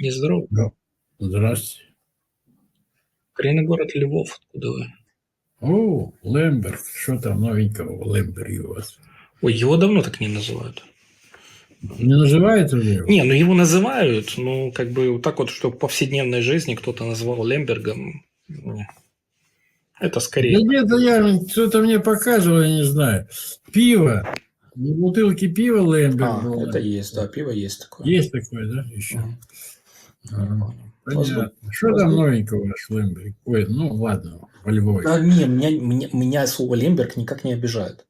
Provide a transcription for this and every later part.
Нездорово. Да. Здравствуйте. Коренный город Львов. Откуда вы? О, Лемберг. Что там новенького в Лемберге у вас? Ой, его давно так не называют. Не называют его? Не, ну его называют, ну как бы вот так вот, что в повседневной жизни кто-то назвал Лембергом. не. Это Да скорее. где-то я, кто-то мне показывал, я не знаю. Пиво. Бутылки пива Лемберг А, было. это есть, да, пиво есть такое. Есть такое, да, еще? Мгм. Ага. Понятно. Что там новенького ваш Лемберг? Ой, ну ладно, во Львове. Да не, меня, меня, меня слово Лемберг никак не обижает.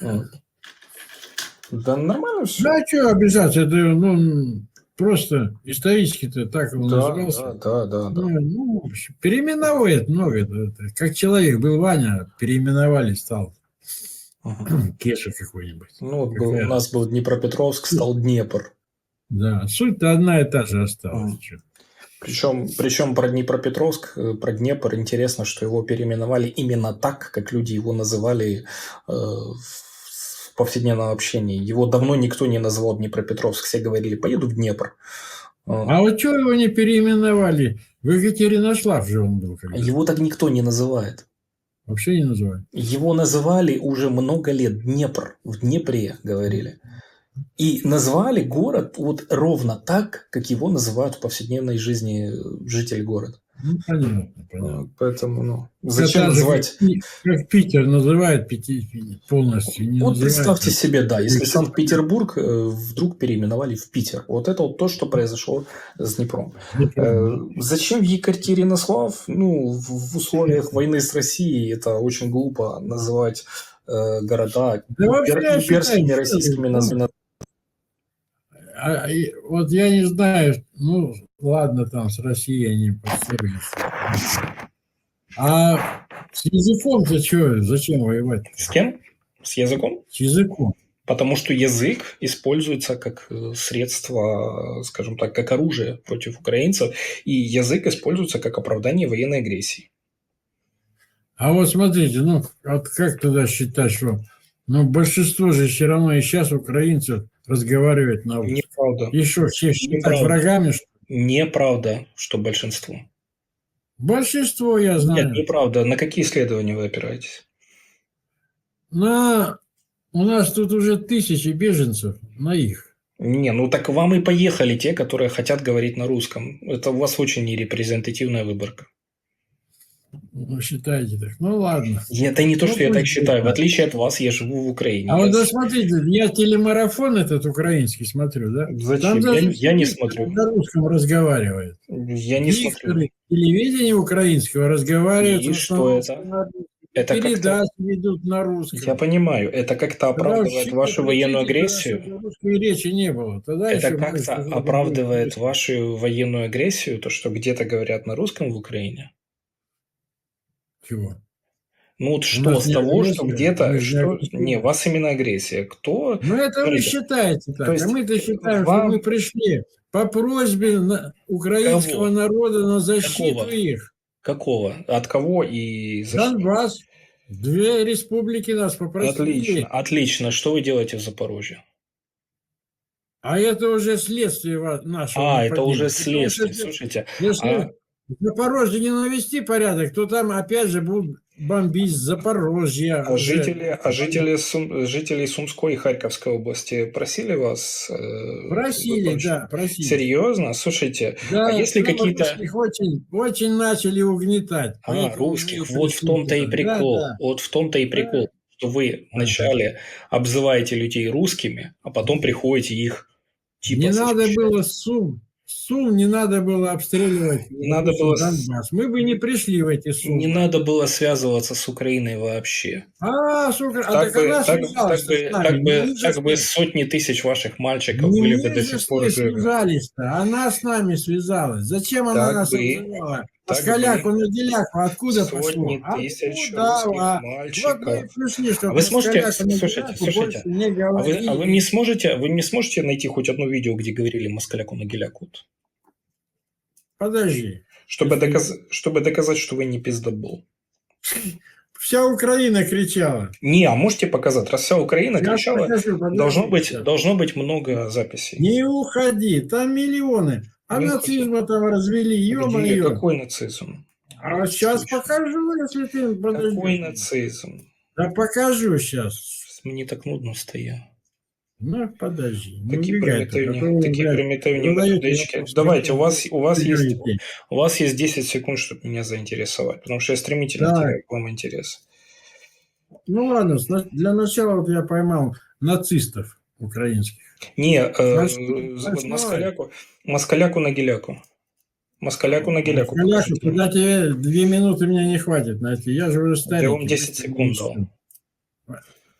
Вот. Да нормально все. Да, что обижаться, это ну, просто исторически-то так он Да, назывался. да, да, да, да. Ну, ну, переименовывает много. Как человек был Ваня, переименовали, стал Ага. Кеша какой-нибудь. Ну, вот был, у нас был Днепропетровск, стал Днепр. Да, суть-то одна и та же осталась. Чё. Причем, причем про Днепропетровск, э, про Днепр интересно, что его переименовали именно так, как люди его называли э, в повседневном общении. Его давно никто не называл Днепропетровск. Все говорили, поеду в Днепр. Э, А вот что его не переименовали? В Екатеринослав же он был. Когда. Его так никто не называет. Вообще не называли. Его называли уже много лет Днепр. В Днепре говорили. И назвали город вот ровно так, как его называют в повседневной жизни э, жители города. Ну, понятно, понятно. Поэтому, ну, Это зачем же, называть... Как, Пи- как Питер называют пяти, полностью. Не Вот называют. представьте себе, да, если Питер. Санкт-Петербург э, вдруг переименовали в Питер. Вот это вот то, что произошло с Днепром. Э, Зачем Екатеринослав? Ну, в условиях войны с Россией это очень глупо называть города Да вообще, имперскими считаю, российскими названиями. А, и вот я не знаю, ну ладно, там с Россией они поссорились. А с языком-то что, зачем воевать? С кем? С языком? С языком. Потому что язык используется как э, средство, скажем так, как оружие против украинцев, и язык используется как оправдание военной агрессии. А вот смотрите, ну вот как тогда считать, что ну, большинство же все равно и сейчас украинцев разговаривает на русском. Неправда. Что, все считать врагами? Что? Неправда, что большинство. Большинство, я знаю. Нет, неправда. На какие исследования вы опираетесь? На... У нас тут уже тысячи беженцев, на их. Не, ну так вам и поехали те, которые хотят говорить на русском. Это у вас очень нерепрезентативная выборка. Ну, считаете так. Ну, ладно. Это не то, Ну, что я так считаю. В отличие от вас, я живу в Украине. А вот да, смотрите, я телемарафон этот украинский смотрю, да? Зачем? даже Я, я не смотрю. На русском разговаривает. Я не смотрю. Дикторы телевидения украинского разговаривают. И что это? на. Это. Передачи ведут на русском. Я понимаю, это как-то оправдывает вообще вашу военную агрессию. Русской речи не было. Тогда Это как-то оправдывает вашу военную агрессию, то, что где-то говорят на русском в Украине? Чего? Ну вот что нас с того, что где-то... Что... Не, у вас именно агрессия. Кто... Ну, это вы Смотрите, считаете так. то есть а мы-то считаем, вам- что мы пришли по просьбе на- украинского Кого? народа на защиту Какого? их. Какого? От кого и за? Донбасс. Две республики нас попросили. Отлично, отлично. Что вы делаете в Запорожье? А это уже следствие нашего А, это уже следствие. Слушайте, Если а- Запорожье не навести порядок, то там опять же будут бомбить Запорожье. а уже. жители, а жители, Сум- жителей Сумской и Харьковской области просили вас... э, Просили, да, просили. Серьезно? Слушайте, Да, А если какие-то- очень, очень начали угнетать. а, Поэтому русских, вот в том-то и прикол. Да, да. Вот в том-то и прикол, что вы вначале обзываете людей русскими, а потом приходите их типа... не надо защищать. было Сум. Сум не надо было обстреливать. Не надо было с- Донбасс. Мы бы не пришли в эти Сумы. Не надо было связываться с Украиной вообще. А, сука, а Так так бы, она так, так бы, с так бы, так с бы сотни тысяч ваших мальчиков Не были бы до сих с пор живы. связались-то. Она с нами связалась. Зачем она Так нас бы- обзывала? Так Москаляку бы на деляку откуда Сотни пошло? тысяч Откуда? русских А, мальчиков. пришли, А вы сможете- слушайте, слушайте, А вы, а вы не сможете, вы не сможете найти хоть одно видео, где говорили москаляку на геляку? Вот. Подожди. Чтобы, Если- доказать, чтобы доказать, что вы не пиздобол. Вся Украина кричала. Не, а можете показать? Раз вся Украина Я кричала, покажу, подожди должно быть, должно быть много записей. Не уходи, там миллионы. А Ну, нацизма там развели, Где? ё-моё. Какой нацизм? А сейчас Слушай, покажу, если ты подожди. Какой нацизм? Да покажу сейчас. Мені так нудно стає. Ну, подожди. Не Такі убегай тут, а примітивні, то, такі блядь, примітивні задаете методички. вопрос, Давайте, у ну, вас, у вас есть проиграете. У вас есть 10 секунд, чтобы меня заинтересовать, потому что я стремительно Так. теряю к вам интерес. Ну ладно, сна- для начала вот я поймал нацистов украинских. Не, э, Значит, з- значит, москаляку, москаляку на геляку. Москаляку на геляку. Туда тебе две минуты меня не хватит найти. Я же уже старый. Я вам 10 секунд дал.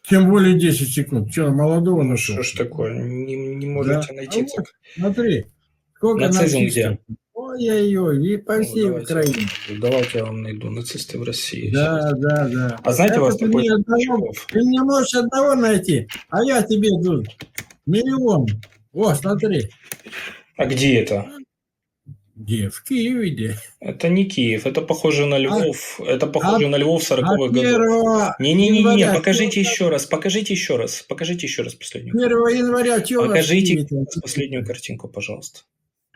Тем более 10 секунд. Что, молодого Ну нашел? что ж такое, не, не можете Да. найти. А так. Смотри, сколько нацистов. Ой-ой-ой, и по Ну, всей давайте, Украине. давайте я вам найду нацисты в России. Да, да, да. А знаете, у вас Это ты такой мне одного- Чехов. Ты не можешь одного найти, а я тебе тут миллион. О, смотри. А где это? Где? В Киеве где? Это не Киев, это похоже на Львов. это похоже на Львов 40-х А годов. Не-не-не, покажите еще раз, покажите еще раз, покажите еще раз последнюю. 1 января чего Покажите последнюю картинку, пожалуйста.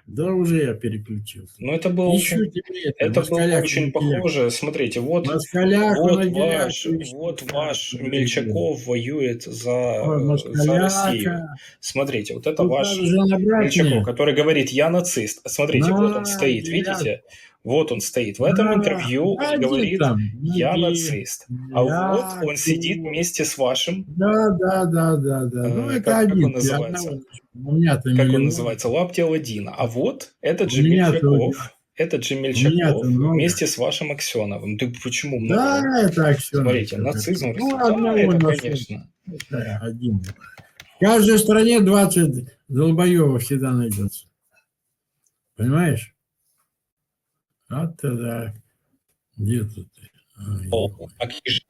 Да уже я переключил. Ну, это было Ищу очень, тебе это. это было очень похоже. Смотрите, вот, вот ваш, вот ваш Да, Мельчаков воюет за, Ой, за. Россию. Смотрите, вот это Тут ваш же набрать Мельчаков, который говорит, я нацист. Смотрите, На, вот он стоит, видите? Вот он стоит. В этом Да, интервью он говорит, я нацист. А вот он сидит вместе с вашим, Да, да, да, да, да. Ну, Э, это как- как он называется? У меня-то как он называется, лапти Аладдина. А вот этот же меня Мельчаков, этот же Мельчаков меня-то много. вместе с вашим Аксеновым. Ты почему много? Да, это все. Смотрите, нацизм. Ну, да, это, нашел. конечно. Это один. В каждой стране 20 долбоевов всегда найдется. Понимаешь? Вот тогда. Где тут? ты? Ай, О, а какие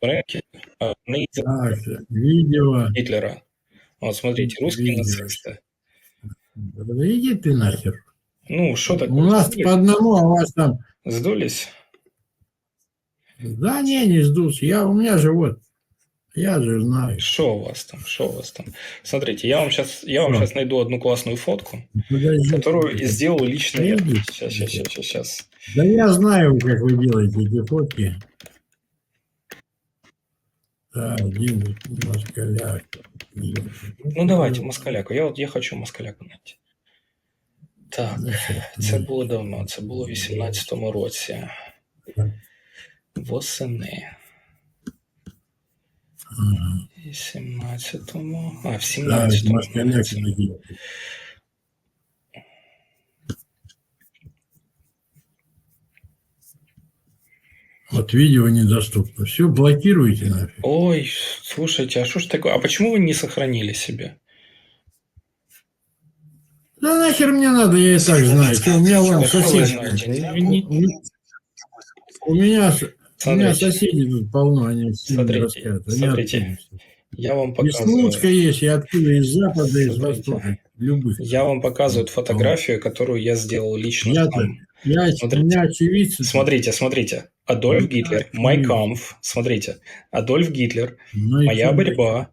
треки? А, нацизм Так, видео. Гитлера. Вот смотрите, русские Видео. нацисты. Да иди ты нахер. Ну, что такое? У нас Сдулись? по одному, а у вас там... Сдулись? Да не, не сдулся. Я, у меня же вот... Я же знаю. Что у вас там? Что у вас там? Смотрите, я вам сейчас, я вам сейчас найду одну классную фотку, Подожди. которую сделал лично я. Сейчас, сейчас, сейчас, сейчас, сейчас. Да я знаю, как вы делаете эти фотки. Да, один москаляк. Ну давайте, москаляку. Я от я хочу москаляку знайти. Так, це було давно, це було в 18-му році. Восени. Ага. В 17-му. А, в Так, 17-му. москаляк. році. такие. Вот видео недоступно. Все, блокируйте нафиг. Ой, слушайте, а что ж такое? А почему вы не сохранили себе? Да нахер мне надо, я и так знаю. У меня вон знаете? У меня, у меня соседи тут полно, они все Смотрите, рассказывают. Они смотрите. оттуда. я вам Из Слуцка показываю. есть, и оттуда, из Запада, из Смотрите. Востока. Любых. Я вам показываю фотографию, которую я сделал лично Я-то- сам. Я, Смотрите. меня очевидцы. Смотрите, смотрите. Адольф Гитлер, Майкамф. Смотрите. Адольф Гитлер, Ну, Моя чё? борьба.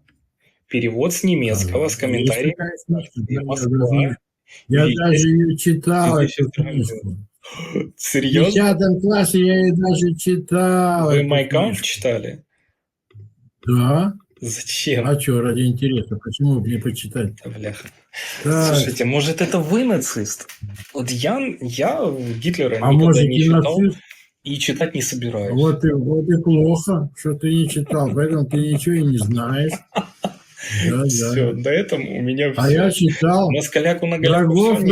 Перевод с немецкого с комментарием. такая книжка, да, я Москва. даже- Я даже ее читал, Книжку. В Серьезно? 10 классе я ее даже читал. Вы книжку. читали? Да. Зачем? А что, ради интереса, почему бы не почитать? Да, бляха. Так, Слушайте, может это вы нацист? Вот я, я Гитлера а никогда может не читал нацист? и читать не собираюсь. Вот и, вот и плохо, что ты не читал, поэтому ты ничего и не знаешь. Да, Все, да. до этого у меня А все. я читал. Москаляку на не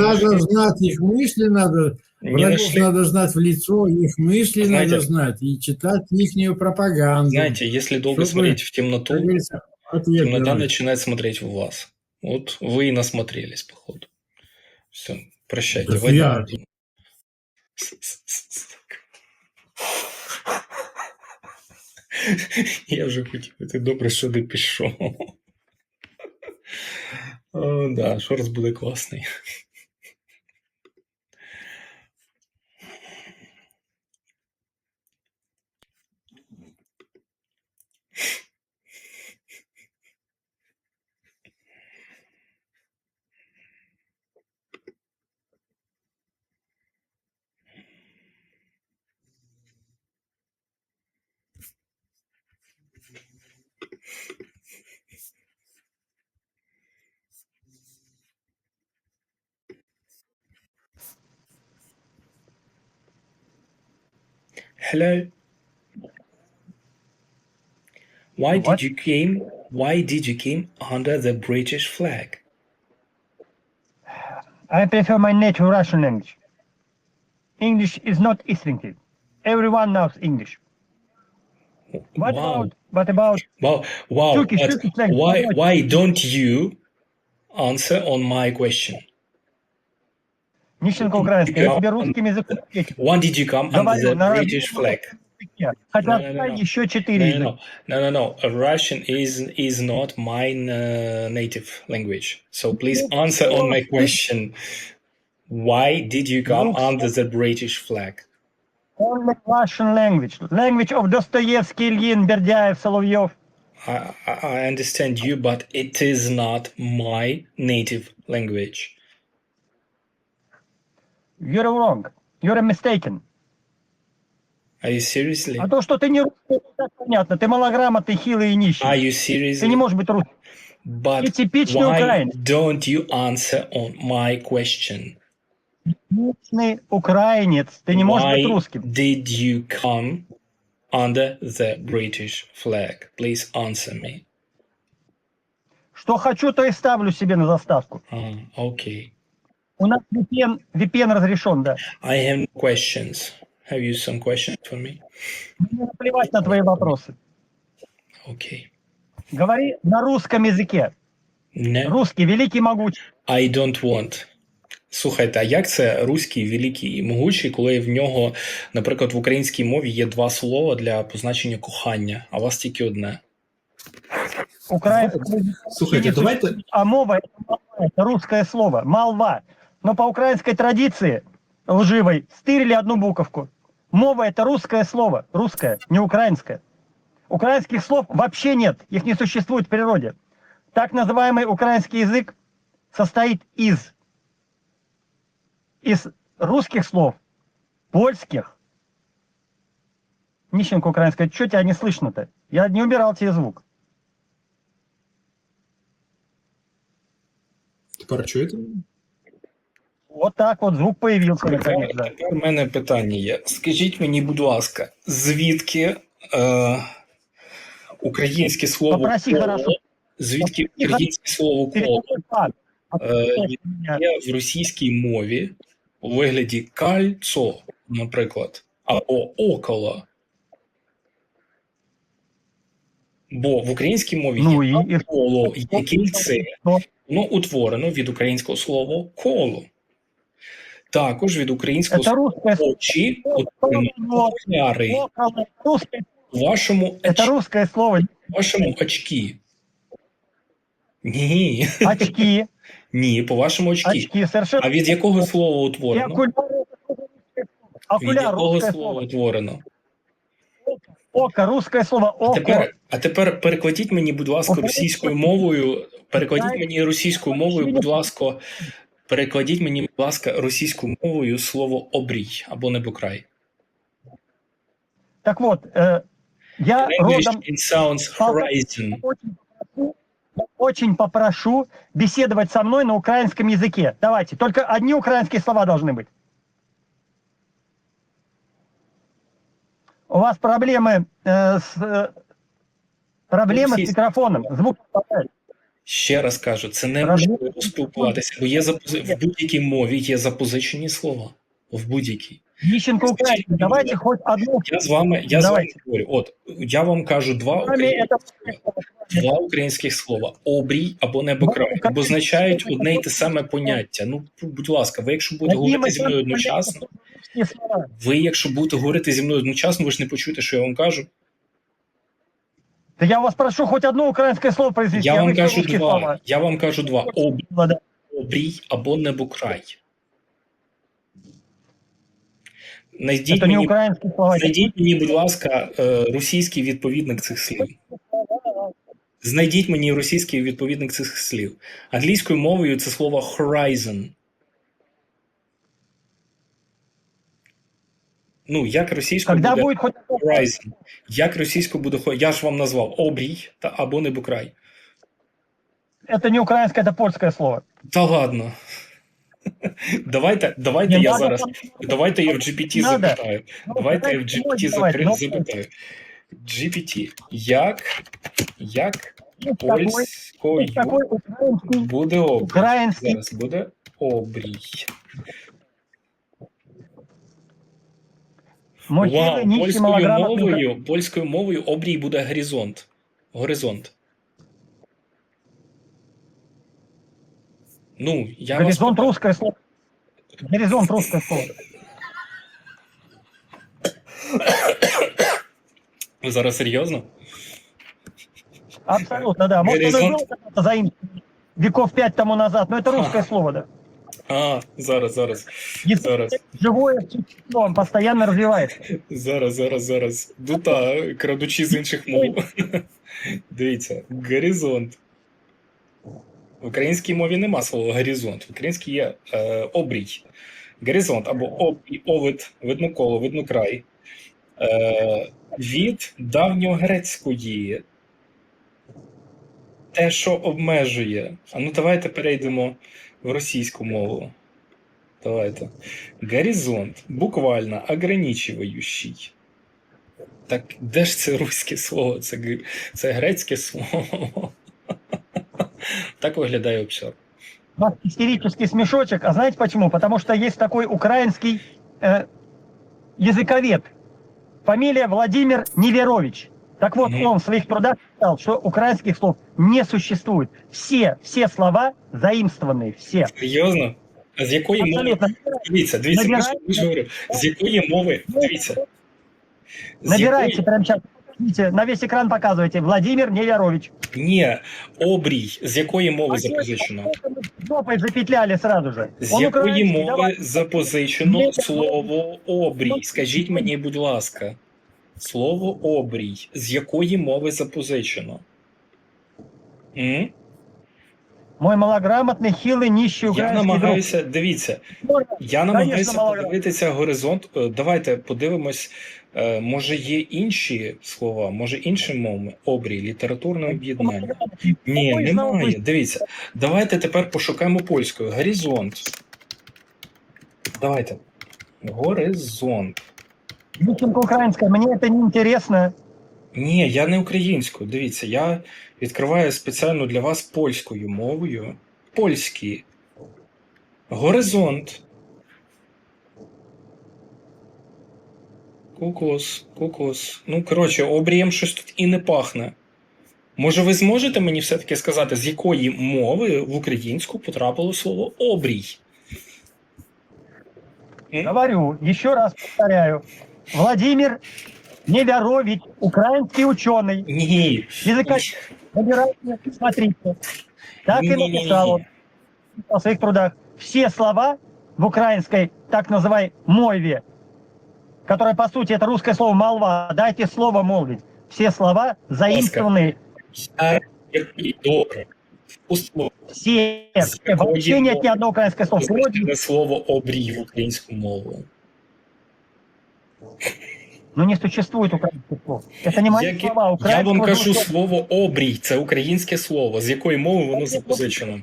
надо знать, их мысли надо, врагов нашли. надо знать в лицо, их мысли Знаете- надо знать и читать ихнюю пропаганду. Знаете, если долго Чтобы, смотреть в темноту, темнота давать. начинает смотреть в вас. Вот вы и насмотрелись, походу. Все, прощайте. Да Вадим. я- Я вже хотів, ти добре, ти пішов. О, да, шорс буде класний. Hello. Why What? did you came? Why did you came under the British flag? I prefer my native Russian language. English is not instinctive. Everyone knows English. What wow. about what about Wow. Wow. Turkish, Turkish language? why why don't you answer on my question? Нищенко украинская? Я тебе русским языком ответил. When did you come under Говорю, the на British родном flag? языке. Хотя No, no, no, знаю no. еще No, четыре no, языка. no, no, no, no. Russian is is not my uh, native language. So please answer on my question. Why did you come Ну, under the British flag? Only Russian language. Language of Dostoevsky, Ильин, Бердяев, Соловьев. I, I I understand you, but it is not my native language. You're wrong. You're mistaken. Are you seriously? А то, что ты не русский, так понятно. Ты малограмотный, хилый и нищий. Are you Ты не seriously? можешь быть русским. Ты But типичный why украинец. don't you answer on my question? Типичный украинец. Ты не можешь быть Why русским. did you come under the British flag? Please answer me. Что хочу, то и ставлю себе на заставку. Ah, okay. У нас VPN, VPN разрешен, да. I have questions. Have you some questions for me? Мне наплевать на твои вопросы. Okay. Говори на русском языке. No, Русский, великий, могучий. I don't want. Слухайте, а як це руський великий і могучий, коли в нього, наприклад, в українській мові є два слова для позначення кохання, а у вас тільки одне? Украинский Слухайте, давайте. А мова это, молва, это русское слово, молва. Но по украинской традиции лживой стырили одну буковку. Мова это русское слово, русское, не украинское. Украинских слов вообще нет, их не существует в природе. Так называемый украинский язык состоит из, из русских слов, польских. Нищенко украинская, что тебя не слышно-то? Я не убирал тебе звук. Тепер чуєте? Вот так вот звук наконец, да. Тепер у мене питання є. Скажіть мені, будь ласка, звідки е, українське слово Попроси коло, хорошо. звідки українське слово коло е, є в російській мові у вигляді кальцо, наприклад, або около. Бо в українській мові Ну є коло, є кільце, воно утворено від українського слова коло Також від українського Это слова русское слово. очі утворено окуляри. Около. Русское, У вашому, это оч... русское слово. у вашому очки. Ні, Очки. ні, по вашому очки. Очки. Совершенно. А від якого слова И утворено? окуляр. это тоже русское слово. Від Окуляр. якого Русское слова слово. утворено? Око. Русское слово. А Око. тепер, а тепер перекладіть мені, будь ласка, Око. російською мовою. Перекладіть мені російською мовою, будь ласка. Перекладіть мені, будь ласка, російською мовою слово обрій або небокрай. Так вот, э, я In English родом it sounds horizon. очень попрошу, очень попрошу беседовать со мной на украинском языке. Давайте, только одни украинские слова должны быть. У вас проблемы э, с э, проблемы с Російські. микрофоном. Звук не хватает. Ще раз кажу, це неможливо спілкуватися, бо є запози... в будь-якій мові є запозичені слова. В будь-якій. Нищенко украинский. Давайте хоть одну. Я з вами, я з вами говорю. От я вам кажу два українських, этого, два українських слова: обрій або небокрай, обозначають одне й те саме поняття. Ну, будь ласка, ви якщо будете говорити зі мною одночасно, ви, якщо будете говорити зі мною одночасно, ви ж не почуєте, що я вам кажу. Да я вас прошу хоть одно украинское слово произнести. Я вам кажу два. слова. Я вам кажу два: обрій, обрій або небокрай. Найдіть Это мені. Знайдіть мені, будь ласка, е, російський відповідник цих слів. Знайдіть мені російський відповідник цих слів. Англійською мовою це слово horizon. Ну, як російською Когда буде будет horizon? Як російською буде Я ж вам назвав обрій та або небокрай. это не украинское, это польское слово. Та ладно. Давайте, давайте Не я надо зараз. Давайте я в GPT Надо. запитаю. Ну, Давайте я в GPT запри- ну, запитаю. GPT, як, як есть польською есть буде обрій? Зараз буде обрій. Вау, нищий, польською малограмотный. мовою, польською мовою обрій буде горизонт. Горизонт. Ну, я вас Горизонт питаю. русское слово. Горизонт русское слово. Ви зараз серйозно? Абсолютно, да. Может, Горизонт. оно и было когда-то заимствовано веков пять тому назад, но это русское слово, да. А, зараз, зараз, зараз, живое существо, он постоянно развивается. зараз, зараз, зараз. Дута, крадучи з інших мов. Дивіться, горизонт. В українській мові нема слова горизонт. В українській є е, обрій. Горизонт або обрій, овид, видно коло, видно край. Е, від давньогрецької. Те, що обмежує. А ну давайте перейдемо в російську мову. Давайте. Горизонт. Буквально ограничивающий. Так де ж це руське слово? Це, це грецьке слово. Так виглядає обшар. У истерический смешочек. А знаете почему? Потому что есть такой украинский э, языковед. Фамилия Владимир Неверович. Так вот, Мгм. он в своих трудах писал, что украинских слов не существует. Все, все слова заимствованные, все. Серйозно? А з якої мови? Абсолютно. Дивіться, дивіться, я ж- Набирайте. я ж говорю, з якої мови? Дивіться. З Набирайте якої... прямо сейчас. Видите, на весь экран показывайте. Владимир Неверович. Ні, обрій. З якої мови А запозичено? Жопой запетляли сразу же. З Он якої украинский, мови давай. запозичено Ні, слово обрій? Скажіть мені, будь ласка, Слово обрій. З якої мови запозичено? М? Мой малограмотный, хилый, нищий Я друг. намагаюся, дивіться, я намагаюся подивитися горизонт. Е, Давайте подивимось, е, може є інші слова, може іншими мовами. Обрій, літературне об'єднання. Ні, немає. Дивіться. Давайте тепер пошукаємо польською. Горизонт. Давайте. Горизонт. Вишенка украинская, мне это не интересно. Ні, я не українською. Дивіться, я відкриваю спеціально для вас польською мовою. Польський. Горизонт. Кукос, кукос. Ну, коротше, обрієм щось тут і не пахне. Може, ви зможете мені все-таки сказати, з якої мови в українську потрапило слово обрій? Говорю, еще раз повторяю. Владимир Неверович, украинский ученый. Ні. Языка набирайте, смотрите. Так и Не-не-не-не. написал он в своих трудах. Все слова в украинской так называемой мове, которая по сути это русское слово молва, дайте слово молвить. Все слова заимствованные, Я який добре. Условно. все, С все. вообще какой нет ни одного украинского слова. Позначене слово обрій в українську мову. Но не существует украинских слов. Это не мои Яке- слова. Я Украинского вам кажу русского слово обрій, це українське слово. З якої мови воно запозичено?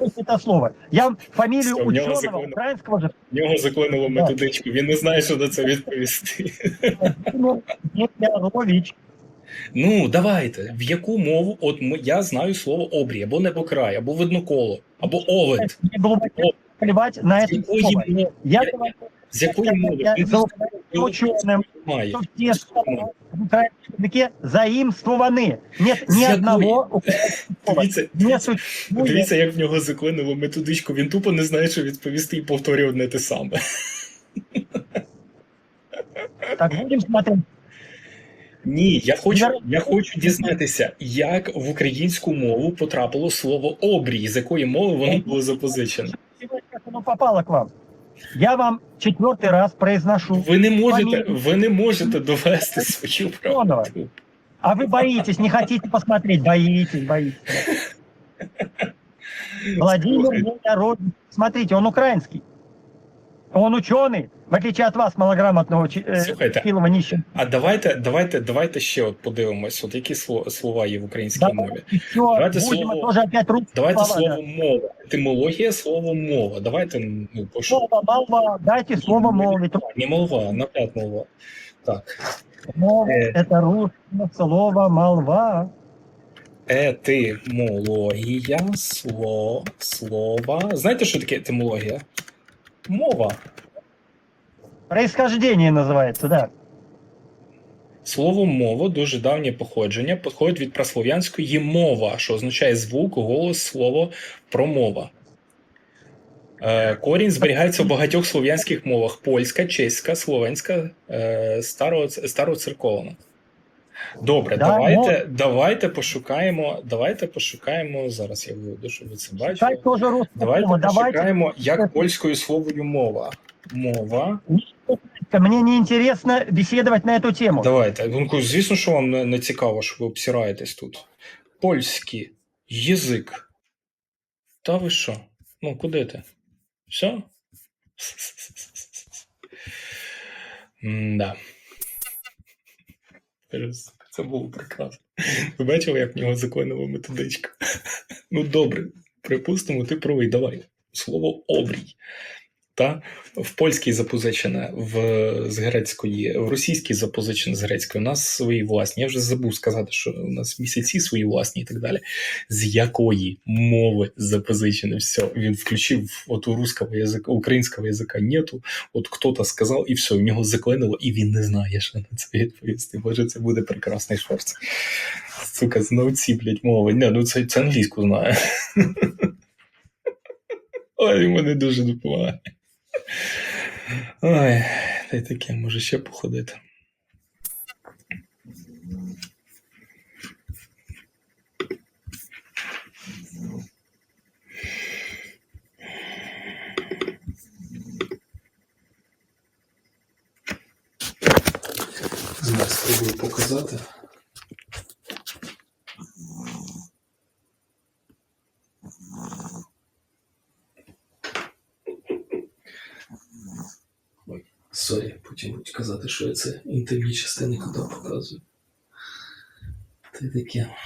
это слово. Я вам фамилию Всё, у него ученого законно. украинского же В нього заклинило методичку, він не знає, що на це відповісти. Неверович. Ну, давайте. В яку мову? От м- я знаю слово обрій, або небокрай, або видноколо, або овид. Мне глубоко плевать на З это якої слово. мови? Я Я- говорю, З якої мови? я Він за не ученым, знає. что все слова в украинском языке заимствованы. Нет З ни якої? одного украинского слова. Дивіться, Не существует. дивіться, як в нього заклинило методичку. Він тупо не знає, що відповісти і повторює одне те саме. Так будем смотреть. Ні, я хочу, Я- я хочу дізнатися, як в українську мову потрапило слово обрій, з якої мови воно було запозичено. Сегодня как оно попало к вам. Я вам четвертый раз произношу. Ви не можете, фамилию. ви не можете довести свою правду. А вы боитесь, не хотите посмотреть. Боитесь, боитесь. Владимир Неверович. Смотрите, он украинский. Он ученый, в отличие от вас, малограмотного чи- э, Слухайте, хилого нищего. А давайте, давайте, давайте ще от подивимось, от які сло- слова є в українській мові. И все, Давайте будем слово- тоже опять русские Давайте слова, да. слово мова. Етимологія слово мова. Давайте ну, пошу. Слово молва, дайте слово молвить. Не молва, напряд молва. Так. Мова Э. – это русское слово молва. Етимологія сло, слова. Знаєте, що таке етимологія? Мова. Происхождение называется, да. Слово мова дуже давнє походження, походить від праслов'янської мова, що означає звук, голос, слово, промова. Е, корінь зберігається в багатьох слов'янських мовах: польська, чеська, словенська, е, старо, староцерковна. Добре, Да, давайте, давайте пошукаємо. Давайте пошукаємо. Зараз я виведу, щоб ви це бачили. Давайте. Давайте. пошукаємо, як польською словою мова. Мова. Мне не интересно беседовать на эту тему. Давайте. Ну, звісно, що вам не, цікаво, що ви обсираєтесь тут. Польський язик. Та ви що? Ну, куди ти? Все? Да. Це було прекрасно. Ви бачили, як в нього законова методичка? Ну, добре, припустимо, ти правий. Давай. Слово обрій. Та в польській запозичене, в з грецької, в російській запозичене з грецької. У нас свої власні. Я вже забув сказати, що у нас місяці свої власні і так далі. З якої мови запозичене все. Він включив от у русского язика, українського язика нету. От хто-то сказав, і все, у нього заклинило, і він не знає, що на це відповісти. Боже, це буде прекрасний шорт. Сука, знавці, блядь, мови. Не, ну це, це англійську знає. Ой, мене дуже допомагає. Ой, та й таке, може ще походити. Зараз спробую показати. Сорі, потім будуть казати, що я це інтимні частини куди показую. Та й таке.